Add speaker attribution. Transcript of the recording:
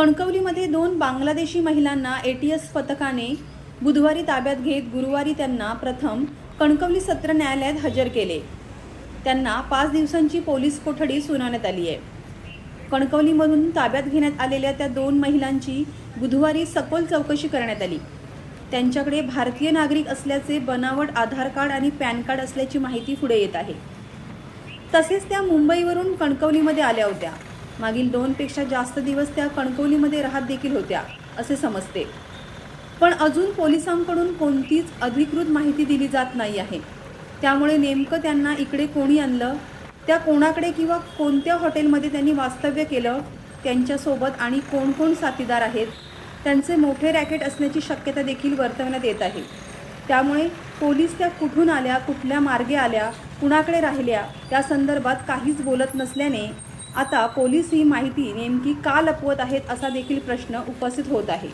Speaker 1: कणकवलीमध्ये दोन बांगलादेशी महिलांना एटीएस पथकाने बुधवारी ताब्यात घेत गुरुवारी त्यांना प्रथम कणकवली सत्र न्यायालयात हजर केले. त्यांना पाच दिवसांची पोलीस कोठडी सुनावण्यात आली आहे. कणकवलीमधून ताब्यात घेण्यात आलेल्या त्या दोन महिलांची बुधवारी सखोल चौकशी करण्यात आली. त्यांच्याकडे भारतीय नागरिक असल्याचे बनावट आधार कार्ड आणि पॅन कार्ड असल्याची माहिती पुढे येत आहे. तसेच त्या मुंबईवरून कणकवलीमध्ये आल्या होत्या. मागील दोनपेक्षा जास्त दिवस त्या कणकवलीमध्ये राहत देखील होत्या असे समजते. पण अजून पोलिसांकडून कोणतीच अधिकृत माहिती दिली जात नाही आहे. त्यामुळे नेमकं त्यांना इकडे कोणी आणलं त्या कोणाकडे किंवा कोणत्या हॉटेलमध्ये त्यांनी वास्तव्य केलं त्यांच्यासोबत आणि कोण कोण साथीदार आहेत त्यांचे मोठे रॅकेट असण्याची शक्यता देखील वर्तवण्यात येत आहे. त्यामुळे पोलीस त्या कुठून आल्या कुठल्या मार्गे आल्या कुणाकडे राहिल्या त्या संदर्भात काहीच बोलत नसल्याने आता पोलीस ही माहिती नेमकी का लपवत आहेत असा देखील प्रश्न उपस्थित होत आहे.